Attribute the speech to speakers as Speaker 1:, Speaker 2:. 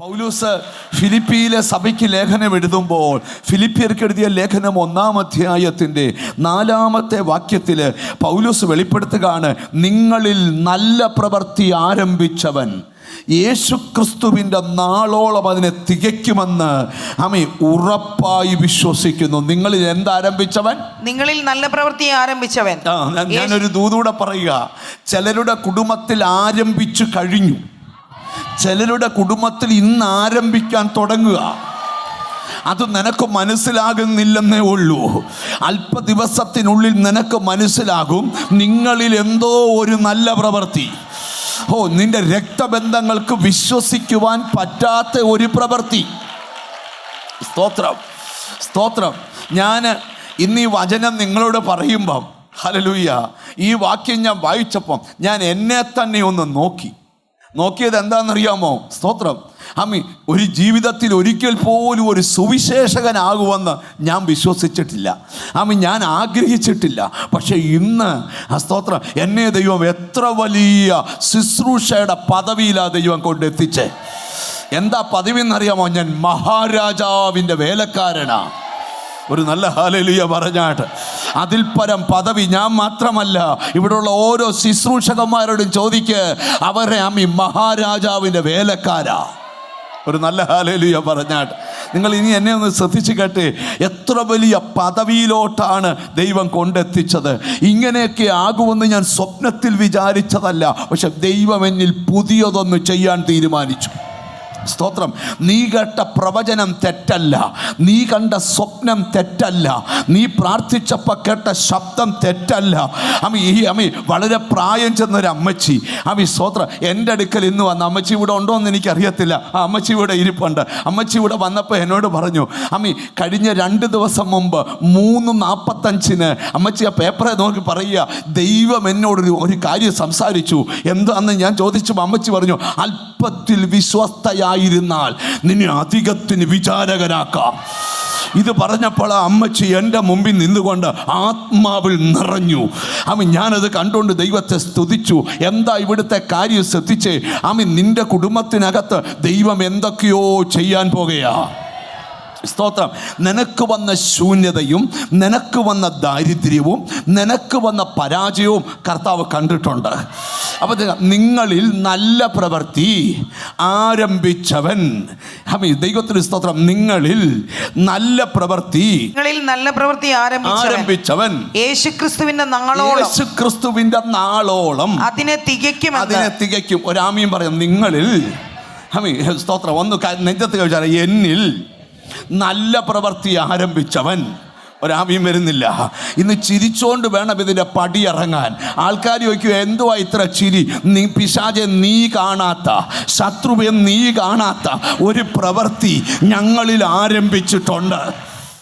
Speaker 1: പൗലൂസ് ഫിലിപ്പിയിലെ സഭയ്ക്ക് ലേഖനം എഴുതുമ്പോൾ ഫിലിപ്പിയർക്ക് എഴുതിയ ലേഖനം ഒന്നാം അധ്യായത്തിന്റെ നാലാമത്തെ വാക്യത്തിൽ പൗലൂസ് വെളിപ്പെടുത്തുകയാണ് നിങ്ങളിൽ നല്ല പ്രവൃത്തി ആരംഭിച്ചവൻ യേശുക്രിസ്തുവിന്റെ നാളോളം അതിനെ തികയ്ക്കുമെന്ന് അമ്മ ഉറപ്പായി വിശ്വസിക്കുന്നു. നിങ്ങളിൽ എന്താരംഭിച്ചവൻ?
Speaker 2: നിങ്ങളിൽ നല്ല പ്രവൃത്തി ആരംഭിച്ചവൻ.
Speaker 1: ഞാനൊരു ദൂതൂടെ പറയുക ചിലരുടെ കുടുംബത്തിൽ ആരംഭിച്ചു കഴിഞ്ഞു. ചിലരുടെ കുടുംബത്തിൽ ഇന്ന് ആരംഭിക്കാൻ തുടങ്ങുക. അത് നിനക്ക് മനസ്സിലാകുന്നില്ലെന്നേ ഉള്ളൂ. അല്പ ദിവസത്തിനുള്ളിൽ നിനക്ക് മനസ്സിലാകും നിങ്ങളിൽ എന്തോ ഒരു നല്ല പ്രവൃത്തി. ഓ നിന്റെ രക്തബന്ധങ്ങൾക്ക് വിശ്വസിക്കുവാൻ പറ്റാത്ത ഒരു പ്രവൃത്തി. സ്തോത്രം സ്തോത്രം. ഞാൻ ഇന്ന് ഈ വചനം നിങ്ങളോട് പറയുമ്പം ഹലലൂയ്യ ഈ വാക്യം ഞാൻ വായിച്ചപ്പം ഞാൻ എന്നെ തന്നെ ഒന്ന് നോക്കി. നോക്കിയത് എന്താണെന്നറിയാമോ? സ്തോത്രം. അമ്മി ഒരു ജീവിതത്തിൽ ഒരിക്കൽ പോലും ഒരു സുവിശേഷകനാകുമെന്ന് ഞാൻ വിശ്വസിച്ചിട്ടില്ല. അമ്മി ഞാൻ ആഗ്രഹിച്ചിട്ടില്ല. പക്ഷേ ഇന്ന് ആ സ്തോത്രം എന്നെ ദൈവം എത്ര വലിയ ശുശ്രൂഷയുടെ പദവിയിലാണ് ദൈവം കൊണ്ടെത്തിച്ചേ. എന്താ പദവിന്നറിയാമോ ഞാൻ മഹാരാജാവിന്റെ വേലക്കാരനാ. ഒരു നല്ല ഹാലലിയ പറഞ്ഞാട്ട്. അതിൽ പരം പദവി ഞാൻ മാത്രമല്ല ഇവിടെയുള്ള ഓരോ ശുശ്രൂഷകന്മാരോടും ചോദിക്ക് അവരെ അമ്മി മഹാരാജാവിന്റെ വേലക്കാരാ. ഒരു നല്ല ഹാലലിയ പറഞ്ഞാട്ട് നിങ്ങൾ ഇനി എന്നെ ഒന്ന് ശ്രദ്ധിച്ച് കേട്ടെ എത്ര വലിയ പദവിയിലോട്ടാണ് ദൈവം കൊണ്ടെത്തിച്ചത്. ഇങ്ങനെയൊക്കെ ആകുമെന്ന് ഞാൻ സ്വപ്നത്തിൽ വിചാരിച്ചതല്ല പക്ഷെ ദൈവം എന്നിൽ പുതിയതൊന്ന് ചെയ്യാൻ തീരുമാനിച്ചു. സ്തോത്രം. നീ കേട്ട പ്രവചനം തെറ്റല്ല. നീ കണ്ട സ്വപ്നം തെറ്റല്ല. നീ പ്രാർത്ഥിച്ചപ്പോൾ കേട്ട ശബ്ദം തെറ്റല്ല. അമ്മ ഈ അമ്മ വളരെ പ്രായം ചെന്നൊരു അമ്മച്ചി. അമ്മ സ്തോത്രം. എന്റെ അടുക്കൽ ഇന്ന് വന്ന അമ്മച്ചി ഇവിടെ ഉണ്ടോ എന്ന് എനിക്കറിയത്തില്ല. ആ അമ്മച്ചി ഇവിടെ ഇരിപ്പുണ്ട്. അമ്മച്ചി ഇവിടെ വന്നപ്പോൾ എന്നോട് പറഞ്ഞു അമ്മ കഴിഞ്ഞ രണ്ട് ദിവസം മുമ്പ് മൂന്ന് നാൽപ്പത്തഞ്ചിന് അമ്മച്ചി ആ പേപ്പറെ നോക്കി പറയുക ദൈവം എന്നോടൊരു ഒരു കാര്യം സംസാരിച്ചു. എന്താന്ന് ഞാൻ ചോദിച്ചു അമ്മച്ചി പറഞ്ഞു അല്പത്തിൽ വിശ്വസ്തയായിരുന്നാൽ നിന്നെ അധികത്തിന് വിചാരകനാക്കാം ഇത് പറഞ്ഞപ്പോൾ ആ അമ്മച്ചി എന്റെ മുമ്പിൽ നിന്നുകൊണ്ട് ആത്മാവിൽ നിറഞ്ഞു. അമ്മ ഞാനത് കണ്ടുകൊണ്ട് ദൈവത്തെ സ്തുതിച്ചു. എന്താ ഇവിടുത്തെ കാര്യം ശ്രദ്ധിച്ചേ? അമ്മ നിന്റെ കുടുംബത്തിനകത്ത് ദൈവം എന്തൊക്കെയോ ചെയ്യാൻ പോകുകയാ. സ്തോത്രം. നിനക്ക് വന്ന ശൂന്യതയും നിനക്ക് വന്ന ദാരിദ്ര്യവും നിനക്ക് വന്ന പരാജയവും കർത്താവ് കണ്ടിട്ടുണ്ട്. അപ്പോൾ നിങ്ങളിൽ നല്ല പ്രവൃത്തി ആരംഭിച്ചവൻ. ദൈവത്തിന് സ്തോത്രം. നിങ്ങളിൽ നല്ല പ്രവൃത്തി
Speaker 2: നിങ്ങളിൽ നല്ല പ്രവൃത്തി ആരംഭിച്ചവൻ. യേശുക്രിസ്തുവിന്റെ നാളോളം.
Speaker 1: യേശു ക്രിസ്തുവിന്റെ നാളോളം.
Speaker 2: അതിനെ തികയ്ക്കും
Speaker 1: അതിനെ തികയ്ക്കും. ഒരാമിയും പറയും നിങ്ങളിൽ സ്തോത്രം. ഒന്ന് നെഞ്ചത്ത് കഴിച്ചാൽ എന്നിൽ നല്ല പ്രവൃത്തി ആരംഭിച്ചവൻ. ഒരാമിയും വരുന്നില്ല. ഇന്ന് ചിരിച്ചോണ്ട് വേണം ഇതിന്റെ പടിയിറങ്ങാൻ ആൾക്കാർ ചോദിക്കും എന്തുവാ ഇത്ര ചിരി? നീ പിശാചെ നീ കാണാത്ത ശത്രുവെ നീ കാണാത്ത ഒരു പ്രവൃത്തി ഞങ്ങളിൽ ആരംഭിച്ചിട്ടുണ്ട്.